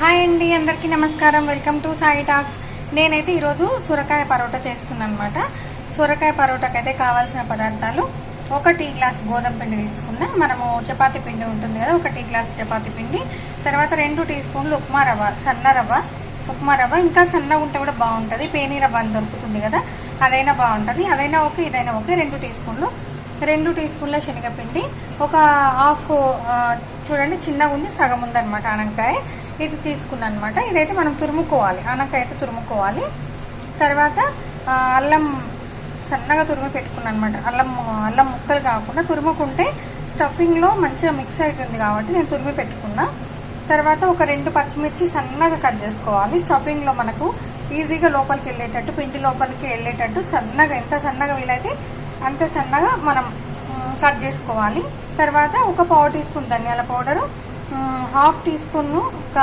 Hi అండి అందరికీ నమస్కారం. Welcome to Sai talks. నేనైతే ఈరోజు సొరకాయ పరోటా చేస్తున్నాను అనమాట సొరకాయ పరోటాకి అయితే కావాల్సిన పదార్థాలు ఒక టీ గ్లాస్ గోధుమ పిండి తీసుకున్నా. మనము చపాతీ పిండి ఉంటుంది కదా ఒక టీ గ్లాస్ చపాతీ పిండి. తర్వాత రెండు టీ స్పూన్లు ఉప్మా రవ్వ సన్న రవ్వ ఉప్మా రవ్వ. ఇంకా సన్నగా ఉంటే కూడా బాగుంటుంది. పేనీ రవ్వ అని దొరుకుతుంది కదా అదైనా బాగుంటుంది. అదైనా ఓకే ఇదైనా ఓకే. రెండు టీ స్పూన్లు రెండు టీ స్పూన్ల శనగపిండి. ఒక హాఫ్ చూడండి చిన్నగా ఉంది సగం ఉందన్నమాట ఆనకాయ ఇది తీసుకున్నాను అనమాట ఇదైతే మనం తురుముకోవాలి. అనకైతే తురుముకోవాలి. తర్వాత అల్లం సన్నగా తురుము పెట్టుకున్నాను అనమాట అల్లం అల్లం ముక్కలు కాకుండా తురుముకుంటే స్టఫింగ్లో మంచిగా మిక్స్ అవుతుంది కాబట్టి నేను తురిమి పెట్టుకున్నా. తర్వాత ఒక రెండు పచ్చిమిర్చి సన్నగా కట్ చేసుకోవాలి. స్టఫింగ్లో మనకు ఈజీగా లోపలికి వెళ్ళేటట్టు పిండి లోపలికి వెళ్ళేటట్టు సన్నగా ఎంత సన్నగా వీలైతే అంత సన్నగా మనం కట్ చేసుకోవాలి. తర్వాత ఒక పావు టీ స్పూన్ ధనియాల పౌడరు హాఫ్ టీ స్పూన్ ఒక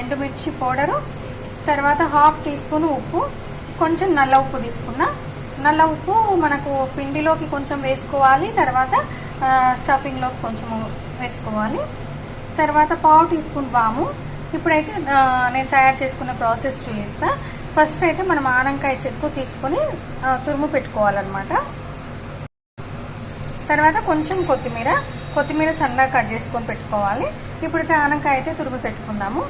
ఎండుమిర్చి పౌడరు తర్వాత హాఫ్ టీ స్పూన్ ఉప్పు కొంచెం నల్ల ఉప్పు తీసుకున్నా. నల్ల ఉప్పు మనకు పిండిలోకి కొంచెం వేసుకోవాలి తర్వాత స్టఫింగ్లోకి కొంచెం వేసుకోవాలి. తర్వాత పావు టీ స్పూన్ వాము. ఇప్పుడైతే నేను తయారు చేసుకున్న ప్రాసెస్ చూపిస్తా. ఫస్ట్ అయితే మనం ఆనంకాయ చెక్కు తీసుకొని తురుము పెట్టుకోవాలన్నమాట. తర్వాత కొంచెం కొత్తిమీర కొత్తిమీర సన్నగా కట్ చేసుకొని పెట్టుకోవాలి. ఇప్పుడు ఆనంకాయ అయితే తురుము పెట్టుకుందాము.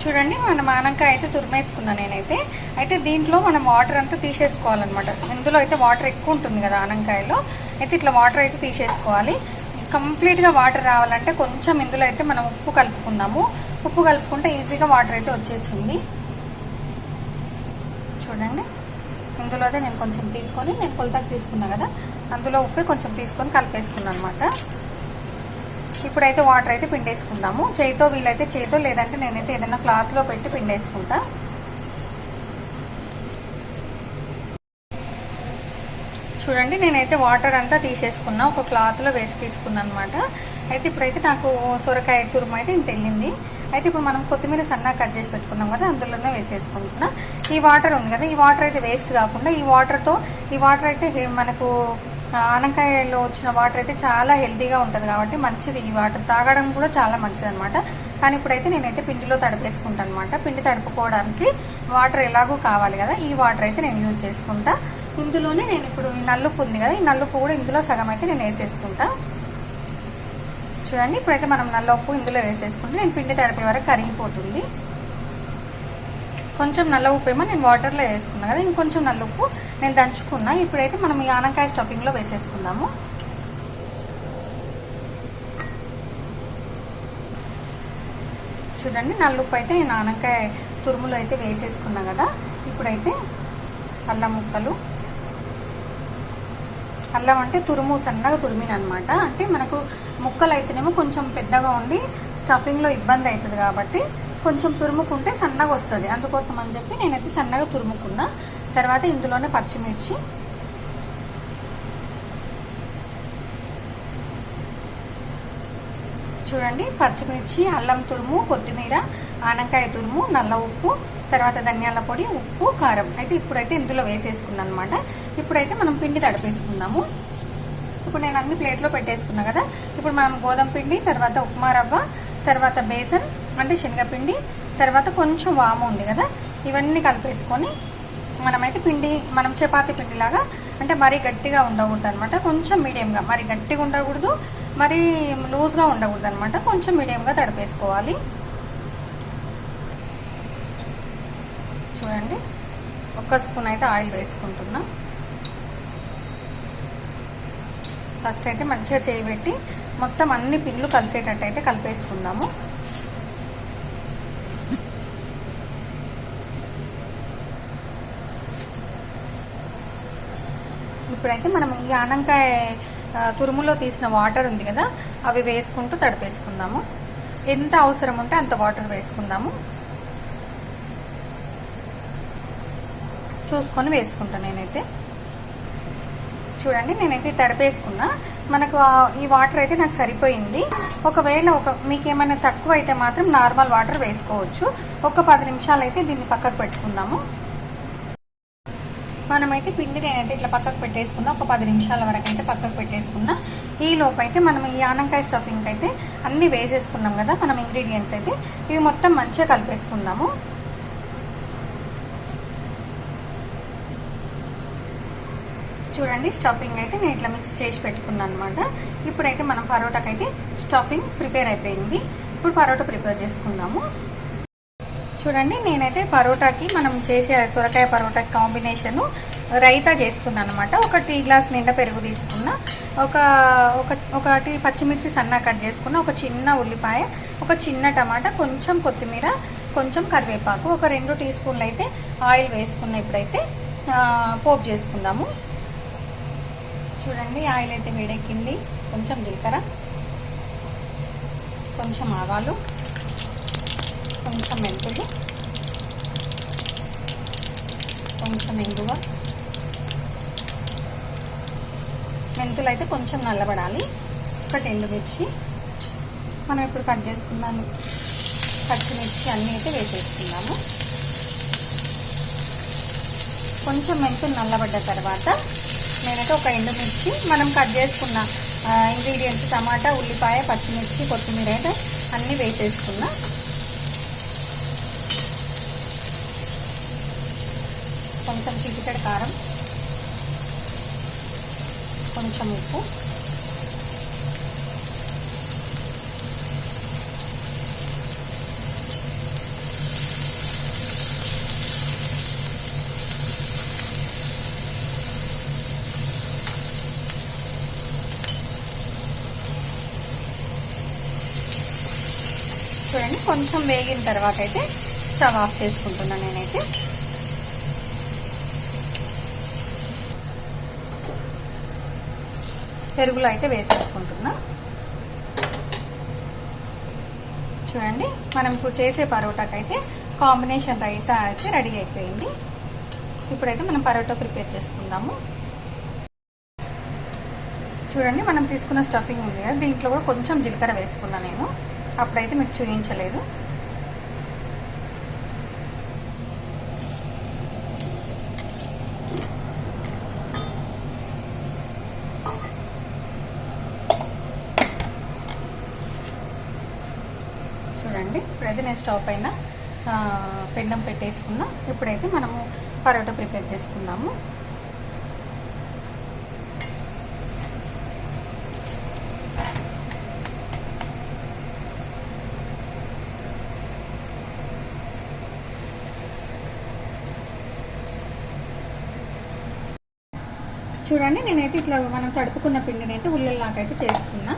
చూడండి మనం ఆనంకాయ అయితే తురిమేసుకున్నాను నేనైతే. అయితే దీంట్లో మనం వాటర్ అంతా తీసేసుకోవాలన్నమాట. ఇందులో అయితే వాటర్ ఎక్కువ ఉంటుంది కదా ఆనంకాయలో. అయితే ఇట్లా వాటర్ అయితే తీసేసుకోవాలి. కంప్లీట్గా వాటర్ రావాలంటే కొంచెం ఇందులో అయితే మనం ఉప్పు కలుపుకుందాము. ఉప్పు కలుపుకుంటే ఈజీగా వాటర్ అయితే వచ్చేసింది చూడండి. ఇందులో నేను కొంచెం తీసుకొని నేను కొలతకు తీసుకున్నా కదా అందులో ఉప్పు కొంచెం తీసుకొని కలిపేసుకున్నాను అనమాట ఇప్పుడైతే వాటర్ అయితే పిండేసుకుందాము. చేయితో వీలైతే చేయితో లేదంటే నేనైతే ఏదైనా క్లాత్లో పెట్టి పిండేసుకుంటా. చూడండి నేనైతే వాటర్ అంతా తీసేసుకున్నా ఒక క్లాత్లో వేసి తీసుకున్నాను అనమాట అయితే ఇప్పుడైతే నాకు సొరకాయ తురుము అయితే ఇంత వెళ్ళింది. అయితే ఇప్పుడు మనం కొత్తిమీర సన్నగా కట్ చేసి పెట్టుకున్నాం కదా అందులోనే వేసేసుకుంటున్నా. ఈ వాటర్ ఉంది కదా ఈ వాటర్ అయితే వేస్ట్ కాకుండా ఈ వాటర్తో ఈ వాటర్ అయితే మనకు ఆనకాయలో వచ్చిన వాటర్ అయితే చాలా హెల్తీగా ఉంటుంది కాబట్టి మంచిది. ఈ వాటర్ తాగడం కూడా చాలా మంచిది అనమాట కానీ ఇప్పుడైతే నేనైతే పిండిలో తడిపేసుకుంటాను అనమాట పిండి తడుపుకోవడానికి వాటర్ ఎలాగో కావాలి కదా ఈ వాటర్ అయితే నేను యూజ్ చేసుకుంటా. ఇందులోనే నేను ఇప్పుడు ఈ నల్లుపు ఉంది కదా ఈ నల్లుపు కూడా ఇందులో సగం అయితే నేను వేసేసుకుంటా. చూడండి. ఇప్పుడైతే మనం నల్ల ఉప్పు ఇందులో వేసేసుకుంటే నేను పిండి తడిపే వరకు కరిగిపోతుంది. కొంచెం నల్ల ఉప్పు ఏమో నేను వాటర్లో వేసుకున్నా కదా ఇంకొంచెం నల్ల ఉప్పు నేను దంచుకున్నా. ఇప్పుడైతే మనం ఈ ఆనకాయ స్టఫింగ్లో వేసేసుకుందాము. చూడండి నల్ల ఉప్పు అయితే నేను ఆనకాయ తురుములు అయితే వేసేసుకున్నా కదా. ఇప్పుడైతే అల్లం ముక్కలు అల్లం అంటే తురుము సన్నగా తురిమిన అనమాట అంటే మనకు ముక్కలు అయితేనేమో కొంచెం పెద్దగా ఉండి స్టఫింగ్లో ఇబ్బంది అవుతుంది కాబట్టి కొంచెం తురుముకుంటే సన్నగా వస్తుంది. అందుకోసం అని చెప్పి నేనైతే సన్నగా తురుముకున్నా. తర్వాత ఇందులోనే పచ్చిమిర్చి. చూడండి పచ్చిమిర్చి అల్లం తురుము కొత్తిమీర ఆనకాయ తురుము నల్ల ఉప్పు తర్వాత ధనియాల పొడి ఉప్పు కారం. అయితే ఇప్పుడైతే ఇందులో వేసేసుకున్నాను అనమాట ఇప్పుడైతే మనం పిండి తడిపేసుకుందాము. ఇప్పుడు నేను అన్ని ప్లేట్లో పెట్టేసుకున్నా కదా. ఇప్పుడు మనం గోధుమ పిండి తర్వాత ఉప్మా రవ్వ తర్వాత బేసన్ అంటే శనగపిండి తర్వాత కొంచెం వాము ఉంది కదా. ఇవన్నీ కలిపేసుకొని మనమైతే పిండి మనం చపాతీ పిండిలాగా అంటే మరీ గట్టిగా ఉండకూడదు అనమాట కొంచెం మీడియంగా. మరి గట్టిగా ఉండకూడదు మరీ లూజ్గా ఉండకూడదు అనమాట కొంచెం మీడియంగా తడిపేసుకోవాలి. చూడండి. ఒక్క స్పూన్ అయితే ఆయిల్ వేసుకుంటున్నా. ఫస్ట్ అయితే మంచిగా చేయి పెట్టి మొత్తం అన్ని పిండ్లు కలిసేటట్టు అయితే కలిపేసుకుందాము. ఇప్పుడైతే మనం ఈ ఆనంకాయ తురుములో తీసిన వాటర్ ఉంది కదా అవి వేసుకుంటూ తడిపేసుకుందాము. ఎంత అవసరం ఉంటే అంత వాటర్ వేసుకుందాము. చూసుకొని వేసుకుంటా నేనైతే. చూడండి నేనైతే తడిపేసుకున్నా. మనకు ఈ వాటర్ అయితే నాకు సరిపోయింది. ఒకవేళ ఒక మీకు ఏమైనా తక్కువ అయితే మాత్రం నార్మల్ వాటర్ వేసుకోవచ్చు. ఒక పది నిమిషాలు అయితే దీన్ని పక్కకు పెట్టుకుందాము. మనమైతే పిండి నేనైతే ఇట్లా పక్కకు పెట్టేసుకున్నా. ఒక పది నిమిషాల వరకు అయితే పక్కకు పెట్టేసుకున్నా. ఈ లోపు అయితే మనం ఈ ఆనంకాయ స్టఫింగ్ అయితే అన్నీ వేసేసుకున్నాం కదా మనం ఇంగ్రీడియంట్స్ అయితే. ఇవి మొత్తం మంచిగా కలిపేసుకుందాము. చూడండి స్టఫింగ్ అయితే నేను ఇట్లా మిక్స్ చేసి పెట్టుకున్నాను అనమాట ఇప్పుడైతే మనం పరోటాకి అయితే స్టఫింగ్ ప్రిపేర్ అయిపోయింది. ఇప్పుడు పరోటా ప్రిపేర్ చేసుకుందాము. చూడండి నేనైతే పరోటాకి మనం చేసే సొరకాయ పరోటాకి కాంబినేషన్ రైతా చేస్తున్నాను అనమాట ఒక టీ గ్లాస్ నిండా పెరుగు తీసుకున్న ఒక ఒక ఒకటి పచ్చిమిర్చి సన్న కట్ చేసుకున్న ఒక చిన్న ఉల్లిపాయ ఒక చిన్న టమాటా కొంచెం కొత్తిమీర కొంచెం కరివేపాకు ఒక రెండు టీ స్పూన్లు అయితే ఆయిల్ వేసుకున్న ఇప్పుడైతే పోపు చేసుకుందాము. చూడండి ఆయిల్ అయితే వేడెక్కింది. కొంచెం జీలకర్ర కొంచెం ఆవాలు కొంచెం మెంతులు కొంచెం ఇంగువ. మెంతులు అయితే కొంచెం నల్లబడాలి. ఒకటి ఎండుమిర్చి. మనం ఇప్పుడు కట్ చేసుకున్నాము. పచ్చిమిర్చి అన్నీ అయితే వేసేసుకున్నాము. కొంచెం మెంతులు నల్లబడ్డ తర్వాత నేనైతే ఒక ఎండుమిర్చి మనం కట్ చేసుకున్న ఇంగ్రీడియంట్స్ టమాటా ఉల్లిపాయ పచ్చిమిర్చి కొత్తిమీర అయితే అన్నీ వేసేసుకున్నా. కొంచెం చిటికెడు కారం కొంచెం ఉప్పు చూడండి కొంచెం వేగిన తర్వాత అయితే స్టవ్ ఆఫ్ చేసుకుంటున్నాను నేనైతే. పెరుగులో అయితే వేసేసుకుంటున్నా. చూడండి మనం ఇప్పుడు చేసే పరోటాకైతే అయితే కాంబినేషన్ రైతా అయితే రెడీ అయిపోయింది. ఇప్పుడైతే మనం పరోటా ప్రిపేర్ చేసుకుందాము. చూడండి మనం తీసుకున్న స్టఫింగ్ ఉంది కదా దీంట్లో కూడా కొంచెం జీలకర్ర వేసుకున్నా నేను. అప్పుడైతే మీకు చూపించలేదు చూడండి ఇప్పుడైతే నేను స్టవ్ పైన పెండం పెట్టేసుకున్నా. ఇప్పుడైతే మనము పరోటా ప్రిపేర్ చేసుకున్నాము చూడండి నేనైతే ఇట్లా మనం తడుపుకున్న పిండిని అయితే ఉల్లెల్లాకైతే చేసుకున్నా.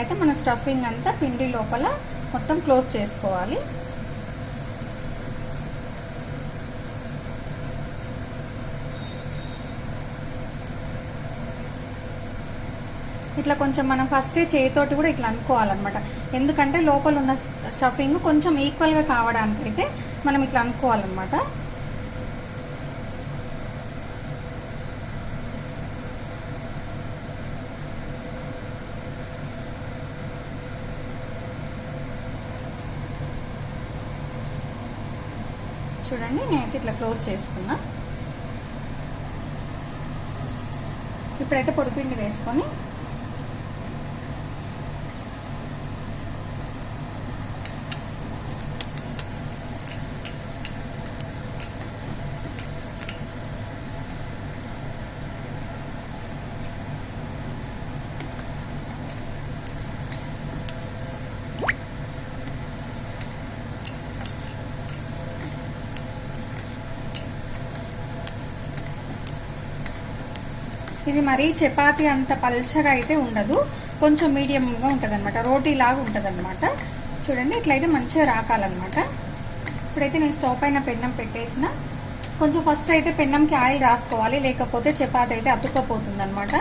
ఇట్లయితే మన స్టఫింగ్ అంతా పిండి లోపల మొత్తం క్లోజ్ చేసుకోవాలి. ఇట్లా కొంచెం మనం ఫస్టే చేయితోటి కూడా ఇట్లా అనుకోవాలన్నమాట. ఎందుకంటే లోపల ఉన్న స్టఫింగ్ కొంచెం ఈక్వల్గా కావడానికి అయితే మనం ఇట్లా అనుకోవాలన్నమాట చూడండి నేనైతే ఇట్లా క్లోజ్ చేసుకున్నా. ఇప్పుడైతే పొడిపిండి వేసుకొని ఇది మరీ చపాతి అంత పల్చగా అయితే ఉండదు. కొంచెం మీడియంగా ఉంటుంది అనమాట రోటీ లాగా ఉంటుంది అనమాట చూడండి ఇట్లయితే మంచిగా రాకాలన్నమాట. ఇప్పుడైతే నేను స్టవ్ పైన పెన్నం పెట్టేసిన. కొంచెం ఫస్ట్ అయితే పెన్నంకి ఆయిల్ రాసుకోవాలి. లేకపోతే చపాతి అయితే అతుక్కపోతుంది అనమాట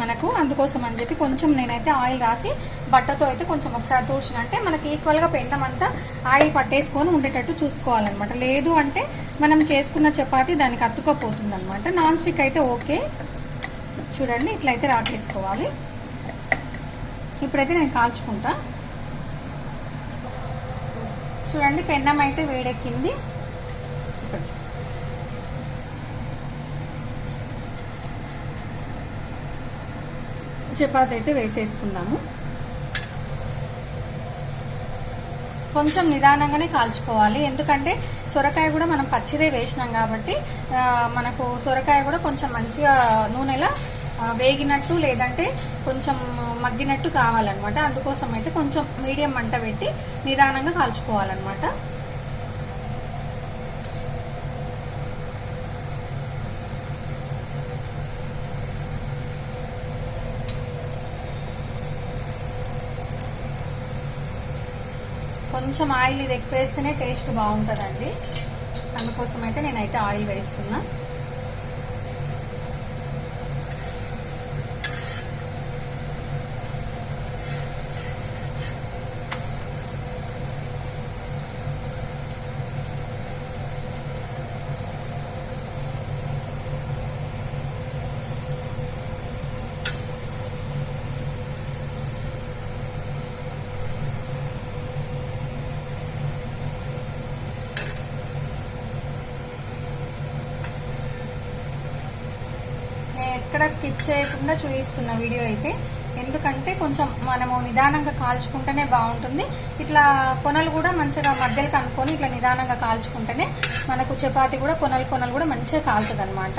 మనకు. అందుకోసం అని చెప్పి కొంచెం నేనైతే ఆయిల్ రాసి బట్టతో అయితే కొంచెం ఒకసారి తూడ్చినంటే మనకి ఈక్వల్గా పెండం అంతా ఆయిల్ పట్టేసుకొని ఉండేటట్టు చూసుకోవాలన్నమాట. లేదు అంటే మనం చేసుకున్న చపాతి దానికి అతుక్కపోతుంది అనమాట నాన్ స్టిక్ అయితే ఓకే. చూడండి ఇట్లయితే రాకేసుకోవాలి. ఇప్పుడైతే నేను కాల్చుకుంటా. చూడండి పెన్నం అయితే వేడెక్కింది. చపాతి అయితే వేసేసుకుందాము. కొంచెం నిదానంగానే కాల్చుకోవాలి. ఎందుకంటే సొరకాయ కూడా మనం పచ్చిదే వేసినాం కాబట్టి మనకు సొరకాయ కూడా కొంచెం మంచిగా నూనెలా వేగినట్టు లేదంటే కొంచెం మగ్గినట్టు కావాలన్నమాట. అందుకోసం అయితే కొంచెం మీడియం మంట పెట్టి నిదానంగా కాల్చుకోవాలన్నమాట. కొంచెం ఆయిల్ ఇది ఎక్కువ వేస్తేనే టేస్ట్ బాగుంటుందండి. అందుకోసం అయితే నేనైతే ఆయిల్ వేస్తున్నా నేను ఎక్కడ స్కిప్ చేయకుండా చూపిస్తున్న వీడియో అయితే. ఎందుకంటే కొంచెం మనము నిదానంగా కాల్చుకుంటేనే బాగుంటుంది. ఇట్లా కొనలు కూడా మంచిగా మధ్యలో కనుక్కొని ఇట్లా నిదానంగా కాల్చుకుంటేనే మనకు చపాతి కూడా కొనలు కొనలు కూడా మంచిగా కాలుతుంది అనమాట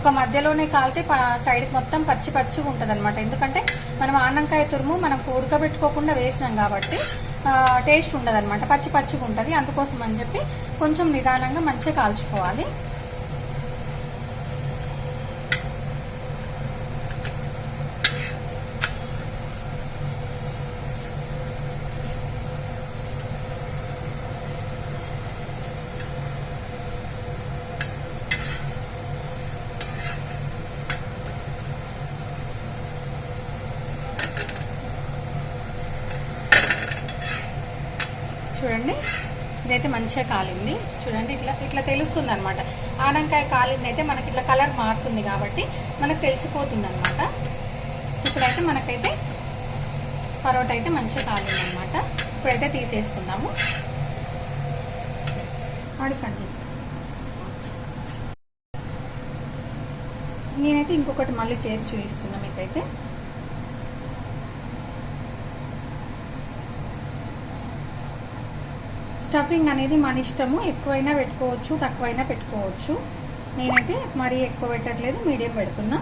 ఒక మధ్యలోనే కాలితే సైడ్ మొత్తం పచ్చి పచ్చిగా ఉంటుంది అనమాట ఎందుకంటే మనం ఆనంకాయ తురుము మనం ఉడకబెట్టుకోకుండా వేసినాం కాబట్టి టేస్ట్ ఉండదు అనమాట పచ్చి పచ్చిగా ఉంటుంది. అందుకోసం అని చెప్పి కొంచెం నిదానంగా మంచిగా కాల్చుకోవాలి. చూడండి. ఇదైతే మంచిగా కాలింది. చూడండి ఇట్లా ఇట్లా తెలుస్తుంది అనమాట ఆనంకాయ కాలింది అయితే మనకి ఇట్లా కలర్ మారుతుంది కాబట్టి మనకు తెలిసిపోతుంది అనమాట ఇప్పుడైతే మనకైతే పరోటా అయితే మంచిగా కాలింది అనమాట ఇప్పుడైతే తీసేసుకుందాము. అడగండి నేనైతే ఇంకొకటి మళ్ళీ చేసి చూపిస్తున్నా మీకైతే. స్టఫింగ్ అనేది మన ఇష్టము. ఎక్కువైనా పెట్టుకోవచ్చు తక్కువైనా పెట్టుకోవచ్చు. నేనైతే మరీ ఎక్కువ పెట్టట్లేదు మీడియం పెడుతున్నా.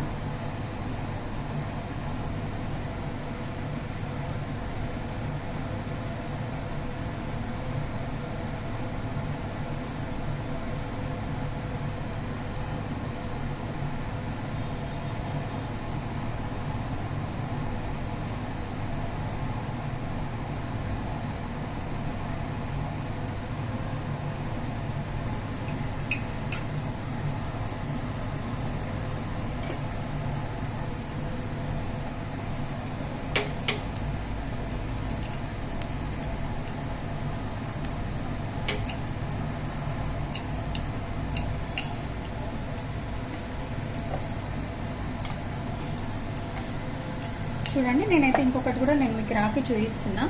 చూడండి. నేనైతే ఇంకొకటి కూడా నేను మీకు రాకి చూపిస్తున్నా.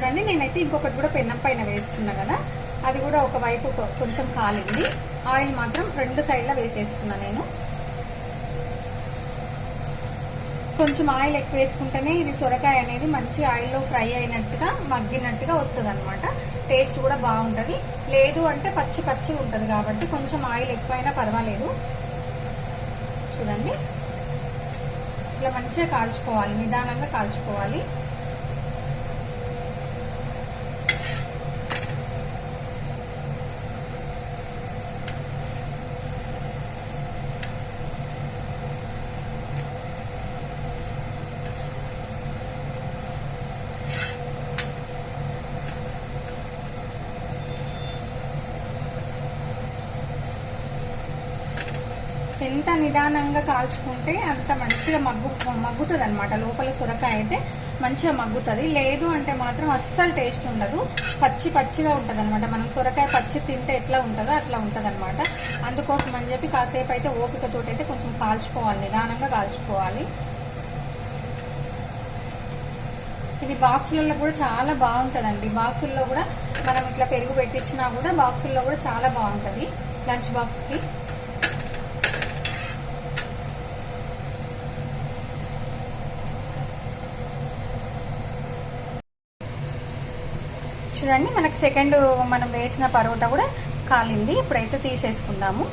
చూడండి. నేనైతే ఇంకొకటి కూడా పెన్నం పైన వేసుకున్నా కదా. అది కూడా ఒక వైపు కొంచెం కాలింది. ఆయిల్ మాత్రం రెండు సైడ్లో వేసేసుకున్నా నేను. కొంచెం ఆయిల్ ఎక్కువ వేసుకుంటేనే ఇది సొరకాయ అనేది మంచి ఆయిల్లో ఫ్రై అయినట్టుగా మగ్గినట్టుగా వస్తుంది అనమాట టేస్ట్ కూడా బాగుంటుంది. లేదు అంటే పచ్చి పచ్చి ఉంటుంది కాబట్టి కొంచెం ఆయిల్ ఎక్కువైనా పర్వాలేదు. చూడండి. ఇట్లా మంచిగా కాల్చుకోవాలి. నిదానంగా కాల్చుకోవాలి. ఎంత నిదానంగా కాల్చుకుంటే అంత మంచిగా మగ్గు మగ్గుతుంది అనమాట లోపల సొరకాయ అయితే మంచిగా మగ్గుతుంది. లేదు అంటే మాత్రం అస్సలు టేస్ట్ ఉండదు. పచ్చి పచ్చిగా ఉంటుంది అనమాట మనం సొరకాయ పచ్చి తింటే ఎట్లా ఉంటుందో అట్లా ఉంటుంది అనమాట అందుకోసం అని చెప్పి కాసేపు అయితే ఓపికతో అయితే కొంచెం కాల్చుకోవాలి. నిదానంగా కాల్చుకోవాలి. ఇది బాక్సులలో కూడా చాలా బాగుంటుందండి. బాక్సుల్లో కూడా మనం ఇట్లా పెరుగు పెట్టించినా కూడా బాక్సుల్లో కూడా చాలా బాగుంటుంది. లంచ్ బాక్స్కి. చూడండి మనకి సెకండ్ మనం వేసిన పరోటా కూడా కాలింది. ఇప్పుడైతే తీసేసుకుందాము.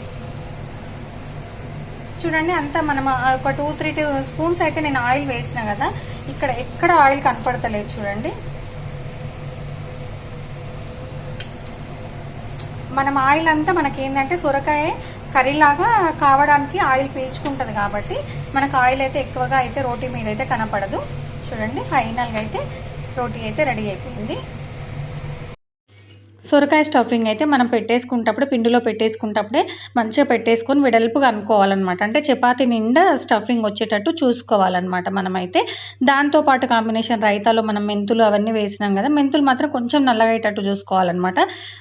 చూడండి అంతా మనం ఒక టూ త్రీ టూ స్పూన్స్ అయితే నేను ఆయిల్ వేసిన కదా ఇక్కడ ఎక్కడ ఆయిల్ కనపడతలేదు చూడండి. మనం ఆయిల్ అంతా మనకి ఏంటంటే సొరకాయ కర్రీలాగా కావడానికి ఆయిల్ పీల్చుకుంటుంది కాబట్టి మనకు ఆయిల్ అయితే ఎక్కువగా అయితే రోటీ మీద అయితే కనపడదు. చూడండి ఫైనల్గా అయితే రోటీ అయితే రెడీ అయిపోయింది. సొరకాయ స్టఫింగ్ అయితే మనం పెట్టేసుకుంటప్పుడు పిండిలో పెట్టేసుకుంటప్పుడే మంచిగా పెట్టేసుకొని వెడల్పుగా అనుకోవాలన్నమాట అంటే చపాతి నిండా స్టఫింగ్ వచ్చేటట్టు చూసుకోవాలన్నమాట మనమైతే. దాంతోపాటు కాంబినేషన్ రైతాలో మనం మెంతులు అవన్నీ వేసినాం కదా మెంతులు మాత్రం కొంచెం నల్లగా అయ్యేటట్టు చూసుకోవాలన్నమాట.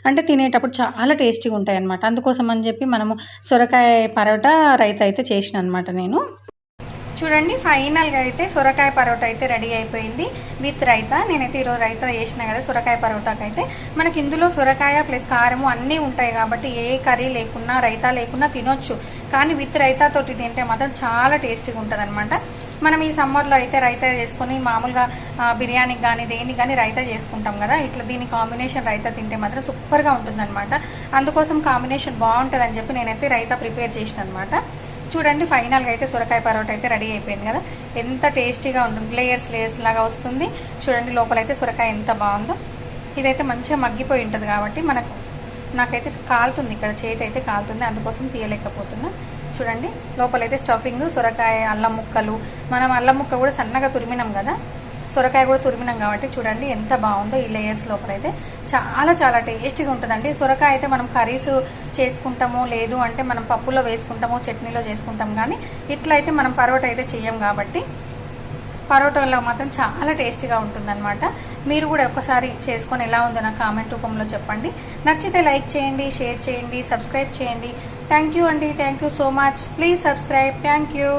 అంటే తినేటప్పుడు చాలా టేస్టీగా ఉంటాయి అనమాట అందుకోసం అని చెప్పి మనము సొరకాయ పరోటా రైత అయితే చేసిన అనమాట నేను. చూడండి ఫైనల్గా అయితే సొరకాయ పరోటా అయితే రెడీ అయిపోయింది విత్ రైతా. నేనైతే ఈరోజు రైతా చేసిన కదా సొరకాయ పరోటాకి అయితే మనకి ఇందులో సొరకాయ ప్లస్ కారము అన్నీ ఉంటాయి కాబట్టి ఏ కర్రీ లేకున్నా రైతా లేకున్నా తినొచ్చు. కానీ విత్ రైతాతోటి తింటే మాత్రం చాలా టేస్టీగా ఉంటుంది మనం ఈ సమ్మర్లో అయితే రైతా చేసుకొని మామూలుగా బిర్యానీకి కానీ దేనికి కానీ రైతా చేసుకుంటాం కదా. ఇట్లా దీని కాంబినేషన్ రైతా తింటే మాత్రం సూపర్గా ఉంటుందన్నమాట. అందుకోసం కాంబినేషన్ బాగుంటుందని చెప్పి నేనైతే రైతా ప్రిపేర్ చేసిన అనమాట చూడండి ఫైనల్గా అయితే సొరకాయ పరోటా అయితే రెడీ అయిపోయింది కదా. ఎంత టేస్టీగా ఉంటుంది లేయర్స్ లేయర్స్ లాగా వస్తుంది. చూడండి లోపల అయితే సొరకాయ ఎంత బాగుందో. ఇదైతే మంచిగా మగ్గిపోయి ఉంటుంది కాబట్టి మనకు నాకైతే కాలుతుంది ఇక్కడ చేతి అయితే కాలుతుంది అందుకోసం తీయలేకపోతున్నా. చూడండి లోపలైతే స్టఫింగ్ సొరకాయ అల్లం ముక్కలు. మనం అల్లం ముక్క కూడా సన్నగా తురిమినాం కదా. సొరకాయ కూడా తురిమినాం కాబట్టి చూడండి ఎంత బాగుందో ఈ లేయర్స్ లోపలైతే చాలా చాలా టేస్టీగా ఉంటుందండి. సొరకాయ అయితే మనం కర్రీస్ చేసుకుంటాము లేదు అంటే మనం పప్పులో వేసుకుంటాము చట్నీలో చేసుకుంటాం కానీ ఇట్లా అయితే మనం పరోటా అయితే చెయ్యం కాబట్టి పరోటాలో మాత్రం చాలా టేస్టీగా ఉంటుందన్నమాట. మీరు కూడా ఒకసారి చేసుకొని ఎలా ఉందో నాకు కామెంట్ రూపంలో చెప్పండి. నచ్చితే లైక్ చేయండి షేర్ చేయండి సబ్స్క్రైబ్ చేయండి. థ్యాంక్ యూ అండి. Thank you so much please subscribe thank you